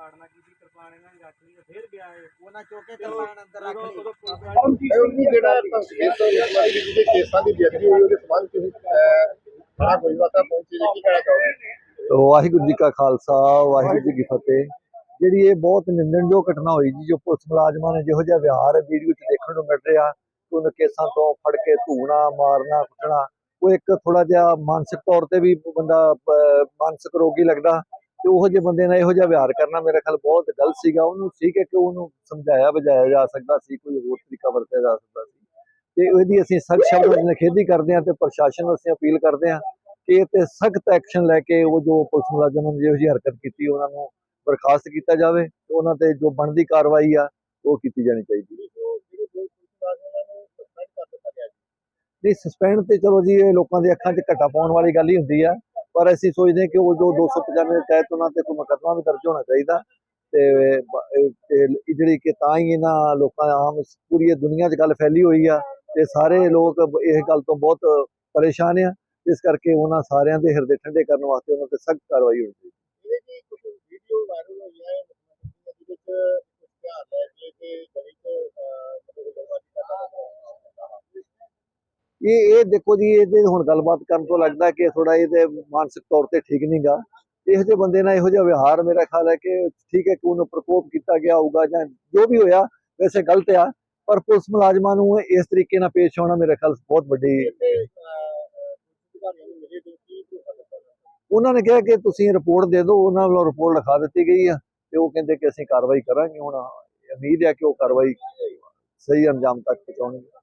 ਤਾੜਨਾ ਕੀਤੀ ਕਿਰਪਾਨ ਇਹਨਾਂ ਨੇ ਰੱਖ ਲਈ ਤੇ ਫੇਰ ਗਿਆ ਇਹ। ਉਹਨਾਂ ਚੋਕੇ ਕਿਰਪਾਨ ਅੰਦਰ ਰੱਖ ਲਈ? ਉਦੋਂ ਪੁਲਿਸ ਉਹਨੂੰ ਜਿਹੜਾ ਤਸਵੀਰ ਤੋਂ ਇਸਮਾਈ ਜੀ ਦੇ ਕੇਸਾਂ ਦੀ ਬੇਅਦਬੀ ਹੋਈ ਉਹਦੇ ਸਬੰਧ ਤੁਸੀਂ ਥਾਣਾ ਕੋਈ ਵਾਤਾ ਪਹੁੰਚੇ ਜੀ। ਕੀ ਕਹਿਣਾ ਚਾਹੋਗੇ? ਵਾਹਿਗੁਰੂ ਜੀ ਕਾ ਖਾਲਸਾ ਵਾਹਿਗੁਰੂ ਜੀ ਕੀ ਫਤਿਹ। ਜਿਹੜੀ ਇਹ ਬਹੁਤ ਨਿੰਦਣਯੋਗ ਘਟਨਾ ਹੋਈ ਜੀ ਜੋ ਪੁਲਿਸ ਮੁਲਾਜ਼ਮਾਂ ਨੇ ਜਿਹੋ ਜਿਹਾ ਵਿਹਾਰ ਵੀਡੀਓ 'ਚ ਦੇਖਣ ਨੂੰ ਮਿਲ ਰਿਹਾ ਉਹਨਾਂ ਕੇਸਾਂ ਤੋਂ ਫੜ ਕੇ ਧੂਣਾ ਮਾਰਨਾ ਕੁੱਟਣਾ ਉਹ ਇੱਕ ਥੋੜਾ ਜਿਹਾ ਮਾਨਸਿਕ ਤੌਰ ਤੇ ਵੀ ਬੰਦਾ ਅਹ, ਮਾਨਸਿਕ ਰੋਗੀ ਲੱਗਦਾ। ਤੇ ਉਹੋ ਜਿਹੇ ਬੰਦੇ ਨਾਲ ਇਹੋ ਜਿਹਾ ਵਿਹਾਰ ਕਰਨਾ ਮੇਰੇ ਖਿਆਲ ਬਹੁਤ ਗਲਤ ਸੀਗਾ। ਉਹਨੂੰ ਠੀਕ ਹੈ ਕਿ ਉਹਨੂੰ ਸਮਝਾਇਆ ਬੁਝਾਇਆ ਜਾ ਸਕਦਾ ਸੀ, ਕੋਈ ਹੋਰ ਤਰੀਕਾ ਵਰਤਿਆ ਜਾ ਸਕਦਾ ਸੀ। ਤੇ ਇਹਦੀ ਅਸੀਂ ਸਖਤ ਸ਼ਬਦਾਂ ਵਿੱਚ ਨਿਖੇਧੀ ਕਰਦੇ ਹਾਂ ਤੇ ਪ੍ਰਸ਼ਾਸਨ ਨੂੰ ਅਸੀਂ ਅਪੀਲ ਕਰਦੇ ਹਾਂ ਕਿ ਤੇ ਸਖਤ ਐਕਸ਼ਨ ਲੈ ਕੇ ਉਹ ਜੋ ਪੁਲਿਸ ਮੁਲਾਜ਼ਮਾਂ ਨੇ ਜਿਹੋ ਜਿਹੀ ਹਰਕਤ ਕੀਤੀ, ਉਹਨਾਂ ਨੂੰ ਬਰਖਾਸਤ ਕੀਤਾ ਜਾਵੇ ਤੇ ਉਹਨਾਂ ਤੇ ਜੋ ਬਣਦੀ ਕਾਰਵਾਈ ਆ, ਉਹ ਕੀਤੀ ਜਾਣੀ ਚਾਹੀਦੀ ਹੈ। ਨਹੀਂ ਸਸਪੈਂਡ ਤੇ ਚਲੋ ਜੀ, ਇਹ ਲੋਕਾਂ ਦੇ ਅੱਖਾਂ 'ਚ ਘਟਾ ਪਾਉਣ ਵਾਲੀ ਗੱਲ ਹੀ ਹੁੰਦੀ ਆ। ਪਰ ਅਸੀਂ ਸੋਚਦੇ ਕਿ ਉਹ ਜੋ 295 ਦੇ ਤਹਿਤ ਉਹਨਾਂ ਤੇ ਕੋਈ ਮੁਕੱਦਮਾ ਵੀ ਦਰਜ ਹੋਣਾ ਚਾਹੀਦਾ ਤੇ ਜਿਹੜੀ ਕਿ ਤਾਂ ਹੀ ਇਹਨਾਂ ਲੋਕਾਂ ਆਮ ਪੂਰੀ ਦੁਨੀਆ 'ਚ ਗੱਲ ਫੈਲੀ ਹੋਈ ਆ ਤੇ ਸਾਰੇ ਲੋਕ ਬ- ਇਸ ਗੱਲ ਤੋਂ ਬਹੁਤ ਪਰੇਸ਼ਾਨ ਆ, ਇਸ ਕਰਕੇ ਉਹਨਾਂ ਸਾਰਿਆਂ ਦੇ ਹਿਰਦੇ ਠੰਡੇ ਕਰਨ ਵਾਸਤੇ ਉਹਨਾਂ ਤੇ ਸਖਤ ਕਾਰਵਾਈ ਹੋਣੀ ਚਾਹੀਦੀ। ਇਹ ਇਹ ਦੇਖੋ ਜੀ ਇਹਦੇ ਹੁਣ ਗੱਲਬਾਤ ਕਰਨ ਤੋਂ ਲੱਗਦਾ ਕਿ ਥੋੜਾ ਇਹਦੇ ਮਾਨਸਿਕ ਤੌਰ ਤੇ ਠੀਕ ਨਹੀਂਗਾ ਇਹੋ ਜਿਹੇ ਬੰਦੇ ਨਾਲ ਇਹੋ ਜਿਹਾ ਵਿਹਾਰ ਮੇਰਾ ਖਿਆਲ ਹੈ ਕਿ ਠੀਕ ਹੈ ਕਿ ਉਹਨੂੰ ਪ੍ਰਕੋਪ ਕੀਤਾ ਗਿਆ ਹੋਊਗਾ ਜਾਂ ਜੋ ਵੀ ਹੋਇਆ ਵੈਸੇ ਗਲਤ ਆ ਪਰ ਪੁਲਿਸ ਮੁਲਾਜ਼ਮਾਂ ਨੂੰ ਇਸ ਤਰੀਕੇ ਨਾਲ ਪੇਸ਼ ਆਉਣਾ ਮੇਰੇ ਖਿਆਲ ਬਹੁਤ ਵੱਡੀ ਉਹਨਾਂ ਨੇ ਕਿਹਾ ਕਿ ਤੁਸੀਂ ਰਿਪੋਰਟ ਦੇ ਦਿਓ ਉਹਨਾਂ ਵੱਲੋਂ ਰਿਪੋਰਟ ਲਿਖਾ ਦਿੱਤੀ ਗਈ ਆ ਤੇ ਉਹ ਕਹਿੰਦੇ ਕਿ ਅਸੀਂ ਕਾਰਵਾਈ ਕਰਾਂਗੇ ਹੁਣ ਉਮੀਦ ਹੈ ਕਿ ਉਹ ਕਾਰਵਾਈ ਸਹੀ ਅੰਜਾਮ ਤੱਕ ਪਹੁੰਚਾਉਣਗੇ।